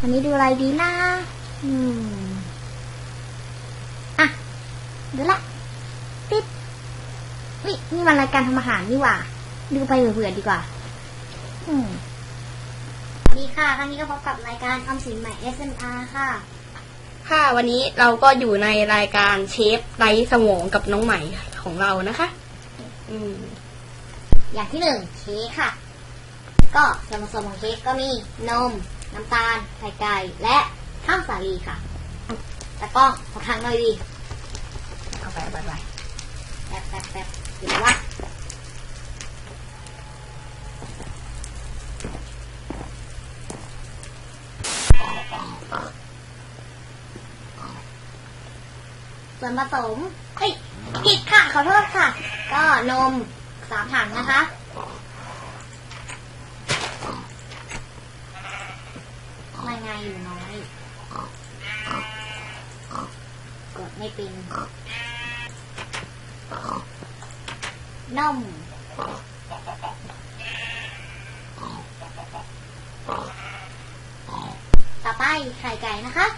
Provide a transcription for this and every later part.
วันนี้ดูอะไรดีนะ อืม อะ ดูละ ติดนี่นี่มันรายการทำอาหารนี่หว่า ดูไปเผื่อๆดีกว่า อืมสวัสดีค่ะ ครั้งนี้ก็พบกับรายการออมสินใหม่ SMR ค่ะ ค่ะ วันนี้เราก็อยู่ในรายการเชฟไร้สมองกับน้องใหม่ของเรานะคะ อืม อย่างที่หนึ่งเค้กค่ะ ก็ส่วนผสมของเค้กก็มีนม น้ำตาล ไข่ไก่และข้าวสาลีค่ะแต่กล้องขอทางหน่อยดีเอาไปเอาไปไปแป๊บแป๊บแป๊บเดี๋ยววะส่วนผสมเอ้ยผิดค่ะขอโทษค่ะ ก็นมสามถังนะคะรายงาน อยู่น้อย กดไม่เป็นนมต่อไปไข่ไก่นะคะ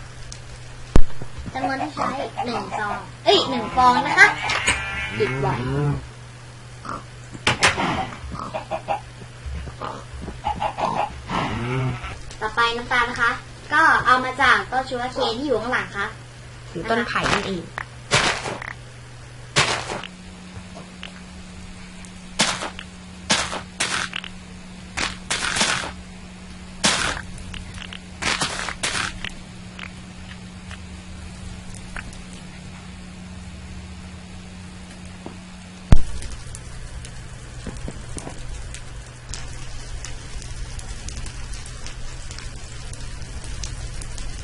จำนวนที่ใช้หนึ่งซอง เอ้ยหนึ่งฟองนะคะปิดไว้ต่อไปน้ำตาลนะคะ ก็เอามาจากต้นชูวาเคนที่อยู่ข้างหลังค่ะหรือต้นไผ่นั่นเอง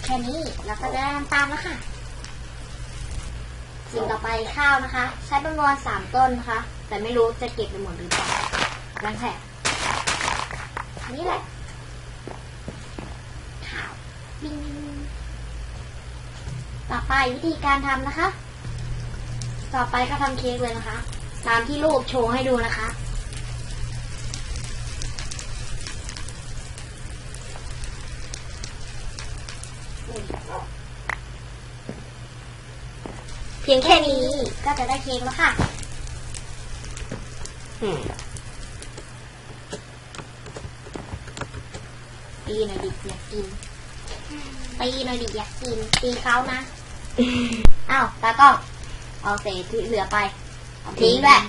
แค่นี้เราก็จะได้น้ำตาลแล้วค่ะสิ่งต่อไปข้าวนะคะ ใช้จำนวนสามต้นนะคะ แต่ไม่รู้จะเก็บไปหมดหรือเปล่าลังแผลนี่แหละข้าวบิงต่อไปวิธีการทำนะคะ ต่อไปก็ทำเค้กเลยนะคะ ตามที่รูปโชว์ให้ดูนะคะ เพียงแค่แค่นี้นี้ก็จะได้เค้กแล้วค่ะอืมตีหน่อยดิอยากกินตีหน่อยดิอยากกินตีเขานะอ้าวตากล้องเอาเศษที่เหลือไปเอาทิ้งด้วย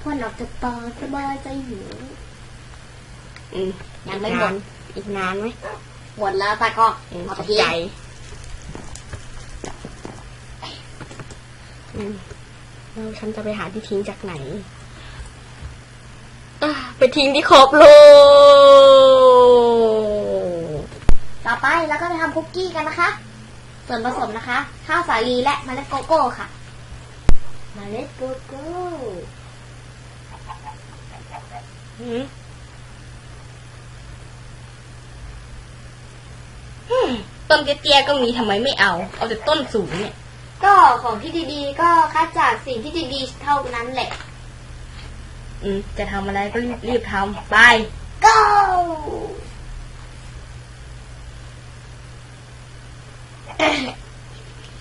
พวกเราจะตาสบายใจหิวอืม ยังไม่หมดอีกนานไหมหมดแล้วตากล้องอืมเอาตไปกทิ้งใจอืมแล้วฉันจะไปหาที่ทิ้งจากไหนอะไปทิ้งที่ขอบโลกต่อไปแล้วก็จะทำคุกกี้กันนะคะ ส่วนผสมนะคะ ข้าวสาลีและเมล็ดโกโก้ค่ะ เมล็ดโกโก้ อืมอืม ต้นเตี้ยๆก็มีทำไมไม่เอา เอาแต่ต้นสูงเนี่ย ก็ของที่ดีๆ ก็คัดจากสิ่งที่ดีๆเท่านั้นแหละ อืมจะทำอะไรก็รีบรีบทำไป go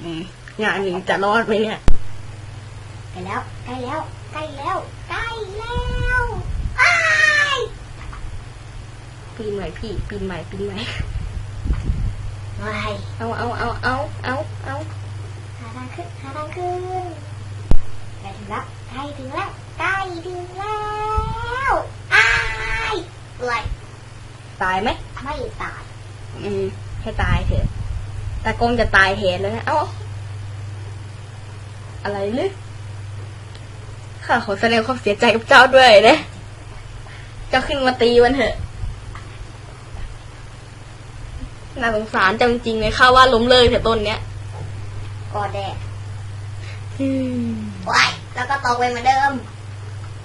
อืมงานนี้จะรอดไหมเนี่ยใกล้แล้วใกล้แล้วใกล้แล้วใกล้แล้วอ้ายปีนใหม่พี่ปีนใหม่ปีนใหม่ไม่ เอาเอาเอาเอาเอาเอาหาทางขึ้นหาทางขึ้นใกล้ถึงแล้วใกล้ถึงแล้วใกล้ถึงแล้วอ้ายอะไรตายไหมไม่ตาย อืมให้ตายเถอะตากงจะตายแทนแล้วนะเอ้าอะไรลึกข้าขอแสดงความเสียใจกับเจ้าด้วยนะเจ้าขึ้นมาตีมันเถอะ น่าสงสารเจ้าจริงๆเลยข้าว่าล้มเลยเถอะต้นเนี้ยกอแดดอืมว้ายแล้วก็ตกไปเหมือนเดิม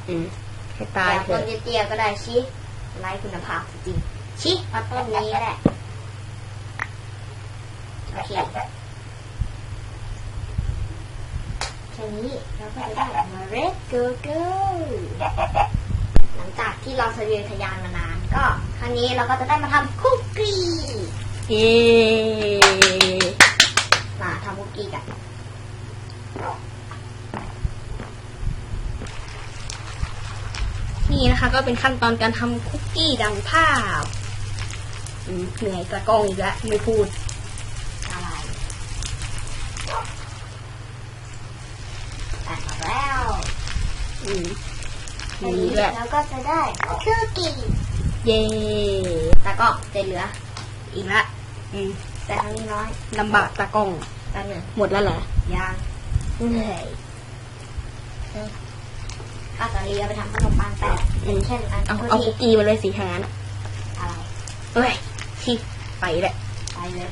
อืมให้ตายเถต้อะนเตี้ยๆก็ได้ชิไร้คุณภาพจริงๆชิมาต้นนี้แหละโอเคแค่นี้เราก็จะได้เมล็ดโกโก้หลังจากที่เราทะเยอทะยานมานานกก็ครั้งนี้เราก็จะได้มาทำคุกกี้ เย้มาทำคุกกี้กันนี่นะคะ ก็เป็นขั้นตอนการทำคุกกี้ดังภาพอืมเหนื่อยกระกล้องอีกแล้วไม่พูดอะไรตัดมาแล้วอืมทีนี่นี้ด้วยเราก็จะได้คุกกี้เย้แล้วก็จะเหลืออีกละ อืมแต่ครั้งนี้น้อยลำบากตากล้องแป๊บหนึงหมดแล้วเหรอยางเหนื่อยอืมก็จะเลียไปทำขนมปังแต่เป็นเช่นอันเอาคุกเอากี้คุกกี้มาเลยสิทางนั้นอะไรเอ้ยชิไปแหละไปเลย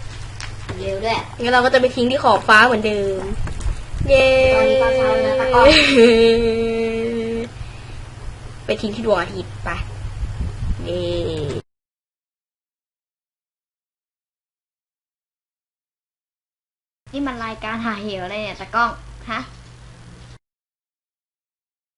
เร็วด้วย งั้นเราก็จะไปทิ้งที่ขอบฟ้าเหมือนเดิม เย้ตอนนี้ตอนเช้าแล้วนะตากล้อง ไปทิ้งที่ดวงอาทิตย์ไปเย้ นี่มันรายการหาเหวอะไรเนี่ยตะกล้อง ฮะ